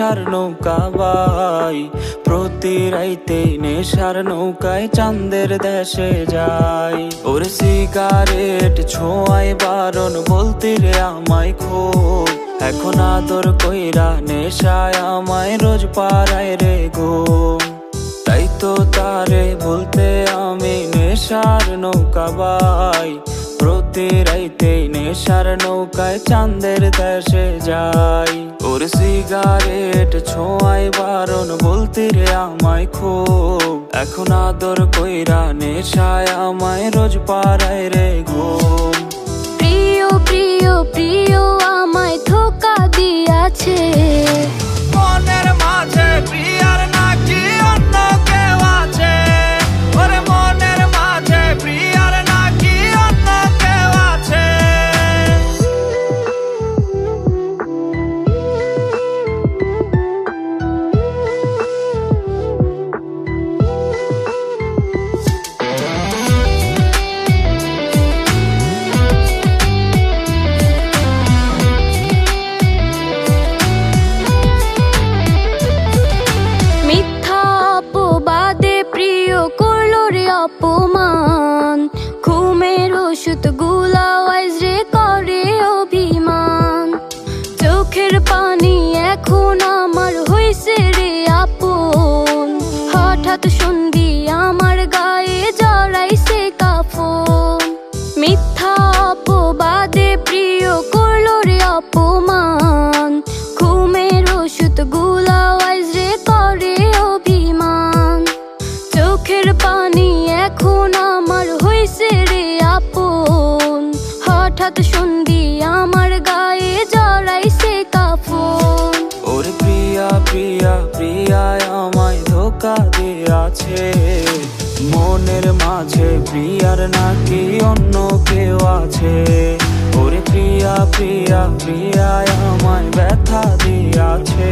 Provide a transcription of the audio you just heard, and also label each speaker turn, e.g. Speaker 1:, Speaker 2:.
Speaker 1: নেশার নৌকা বাই প্রতি রাইতে নেশার নৌকায় চাঁদের দেশে যাই। ওরে সিগারেট ছোঁয়াই বারণ বলতে রে আমায় খুব এখন আদর কইরা নেশায় আমায় রোজ পাড়ায় রে গো। তাই তো তারে বলতে আমি নেশার নৌকা বাই প্রতি রাইতে নেশার নৌকায় চান্দের দেশে যাই। ওর সিগারেট ছোঁয়াই বারণ বলতে রে আমায় খুব। এখন আদর কইরা নেশায় আমায় রোজ পাড়ায় রে ঘুম
Speaker 2: অপমান। ঘুমের ওষুধগুলা রে করে অভিমান। চোখের পানি এখন আমার হয়েছে রে আপন। হঠাৎ সন্ধি হঠাৎ শুনবি আমার গায়ে জড়াইছে কাফন
Speaker 1: ওর প্রিয়া প্রিয়া, প্রিয়ায় আমায় ধোকা দিয়াছে। মনের মাঝে প্রিয়ার নাকি অন্য কেউ আছে। ওরে প্রিয়া প্রিয়া, প্রিয়ায় আমায় ব্যথা দিয়াছে।